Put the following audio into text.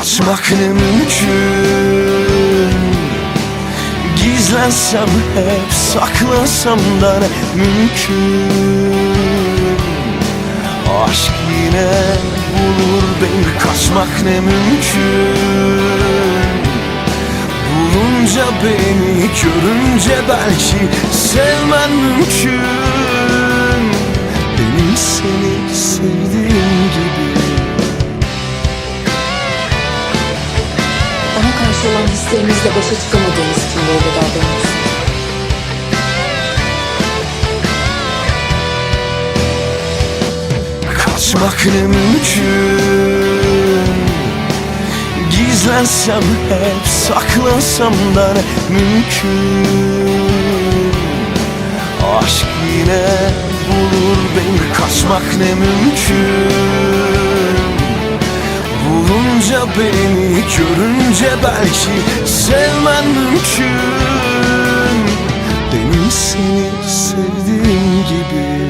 Kaçmak ne mümkün? Gizlensem hep saklasam da ne mümkün? Aşk yine bulur beni Kaçmak ne mümkün? Bulunca beni görünce belki sevmen mümkün karşı olan hislerimizle başa çıkamadığımız için böyle davranıyorsun. Kaçmak ne mümkün? Gizlensem hep saklasam da ne mümkün? Aşk yine bulur beni Kaçmak ne mümkün Bulunca beni görünce belki sevmen mümkün. Benim seni sevdiğim gibi.